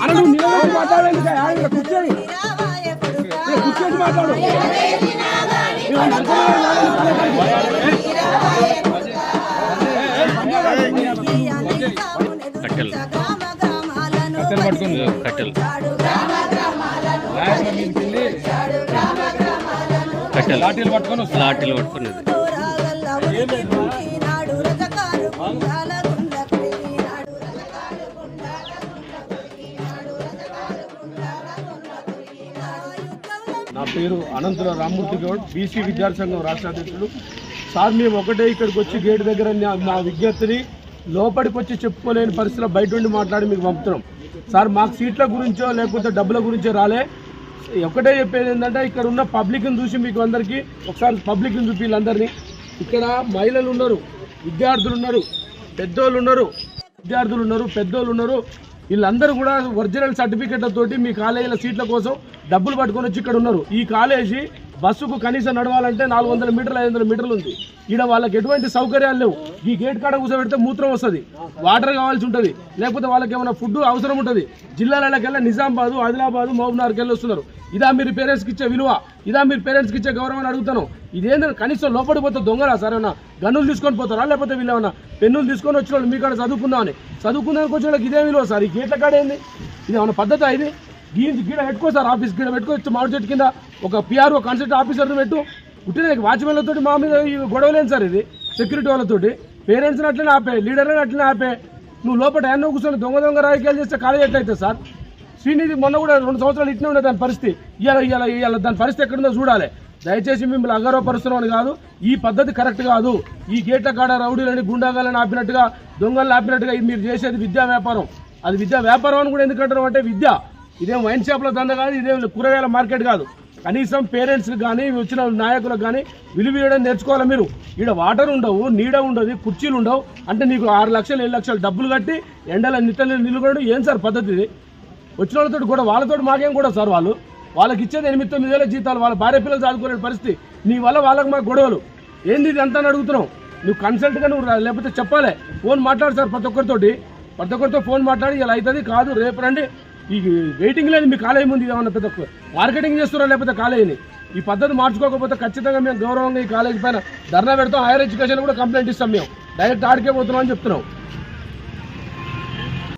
అన్నడు నిలబడి మాట్లాడండి ఇక్కడ కూర్చొని. కూర్చొని మాట్లాడు. కట్టెలు కట్టెలు పట్టుకుని కట్టెలు కట్టెలు లాఠీలు పట్టుకొని లాఠీలు పట్టుకునేది నా పేరు అనంతుల రామ్మూర్తి గౌడ్ బీసీ విద్యార్థి సంఘం రాష్ట్ర అధ్యక్షుడు సార్ మేము ఒకటే ఇక్కడికి వచ్చి గేట్ దగ్గర నా- విజ్ఞప్తిని లోపలికి వచ్చి చెప్పుకోలేని పరిస్థితిలో బయట ఉండి మాట్లాడి మీకు పంపుతున్నాం. సార్ మాకు సీట్ల గురించో లేకపోతే డబ్బుల గురించో రాలే. ఒకటే చెప్పేది ఏంటంటే ఇక్కడ ఉన్న పబ్లిక్ని చూసి మీకు అందరికీ ఒకసారి పబ్లిక్ని చూపి వీళ్ళందరినీ. ఇక్కడ మహిళలు ఉన్నారు విద్యార్థులు ఉన్నారు పెద్దోళ్ళు ఉన్నారు విద్యార్థులు ఉన్నారు పెద్దోళ్ళు ఉన్నారు. వీళ్ళందరూ కూడా ఒరిజినల్ సర్టిఫికెట్ల తోటి మీ కాలేజీల సీట్ల కోసం డబ్బులు పట్టుకొని వచ్చి ఇక్కడ ఉన్నారు. ఈ కాలేజీ బస్సుకు కనీసం నడవాలంటే నాలుగు వందల మీటర్లు ఐదు వందల మీటర్లు ఉంది. ఈడ వాళ్ళకి ఎటువంటి సౌకర్యాలు లేవు. ఈ గేట్ కాడ కూర్చోబెడితే మూత్రం వస్తుంది. వాటర్ కావాల్సి ఉంటుంది. లేకపోతే వాళ్ళకి ఏమైనా ఫుడ్ అవసరం ఉంటుంది. జిల్లాలకెళ్ళి నిజామాబాద్ ఆదిలాబాద్ మహబూబ్నగర్కి వెళ్ళి వస్తున్నారు. ఇదా మీరు పేరెంట్స్కి ఇచ్చే విలువ. ఇదా మీరు పేరెంట్స్కి ఇచ్చే గౌరవం అని అడుగుతాను. ఇదేంటంటే కనీసం లోపలికి పోతే దొంగరా సార్ ఏమన్నా? గన్నులు తీసుకొని పోతారా? లేకపోతే వీళ్ళు ఏమన్నా పెన్నులు తీసుకొని వచ్చిన వాళ్ళు మీ కాడ చదువుకుందామని? చదువుకుందానికి వచ్చిన వాళ్ళకి ఇదే విలువ సార్. ఈ గేట్ల కాడ ఏంది? ఇది ఏమన్నా పద్ధత ఇది? గీ గీడ పెట్టుకో సార్ ఆఫీస్ గీడ పెట్టుకోవచ్చు మామిడి చెట్టు కింద ఒక పిఆర్ఓ కన్సల్ట్ ఆఫీసర్ని పెట్టు. పుట్టిన వాచ్మెన్లతో మా మీద ఈ గొడవలేను సార్ ఇది సెక్యూరిటీ వాళ్ళతోటి. పేరెంట్స్ని అట్లనే ఆపే లీడర్ని అట్లనే ఆపే. నువ్వు లోపల ఎన్నో కూర్చొని దొంగ దొంగ రాజకీయాలు చేస్తే కాలేజ్ ఎట్లయితే సార్? శ్రీనిధి మొన్న కూడా రెండు సంవత్సరాలు ఇట్లా ఉండే దాని పరిస్థితి. ఇవాళ ఇవాళ ఇవాళ దాని పరిస్థితి ఎక్కడుందో చూడాలి. దయచేసి మిమ్మల్ని అగౌరవపరుస్తున్నాం అని కాదు ఈ పద్ధతి కరెక్ట్ కాదు. ఈ గేట్ల కాడ రౌడీలని గుండాగాలని ఆపినట్టుగా దొంగలను ఆపినట్టుగా ఇది మీరు చేసేది విద్యా వ్యాపారం. అది విద్యా వ్యాపారం అని కూడా ఎందుకంటారు అంటే విద్య. ఇదేం వైన్ షాప్ల దంద కాదు ఇదేం కూరగాయల మార్కెట్ కాదు. కనీసం పేరెంట్స్కి కానీ వచ్చిన నాయకులకు కానీ విలువ ఇవ్వడం నేర్చుకోవాలి మీరు. ఈడ వాటర్ ఉండవు నీడ ఉండదు కుర్చీలు ఉండవు. అంటే నీకు ఆరు లక్షలు ఏడు లక్షలు డబ్బులు కట్టి ఎండల నిట్టలు నిలబడడం. ఏం సార్ పద్ధతి ఇది? వచ్చిన వాళ్ళతో కూడా వాళ్ళతో మాకేం కూడా సార్ వాళ్ళు? వాళ్ళకి ఇచ్చేది ఎనిమిది తొమ్మిది వేల జీతాలు వాళ్ళ భార్య పిల్లలు చదువుకునే పరిస్థితి. నీ వల్ల వాళ్ళకి మాకు గొడవలు. ఏంది ఇది అంతా అని అడుగుతున్నావు? నువ్వు కన్సల్ట్గా నువ్వు లేకపోతే చెప్పాలి. ఫోన్ మాట్లాడు సార్ ప్రతి ఒక్కరితోటి. ప్రతి ఒక్కరితో ఫోన్ మాట్లాడి ఇలా అవుతుంది కాదు రేపు రండి. ఈ వెయిటింగ్ లేదు మీ కాలేజీ ముందు ఏమన్నా పెద్ద మార్కెటింగ్ చేస్తున్నారా లేకపోతే కాలేజీని? ఈ పద్ధతి మార్చుకోకపోతే ఖచ్చితంగా మేము గౌరవంగా ఈ కాలేజీ పైన ధర్నా పెడతాం హైయర్ ఎడ్యుకేషన్ కూడా కంప్లైంట్ ఇస్తాం మేము. డైరెక్ట్ ఆడికే పోతున్నాం అని చెప్తున్నాం.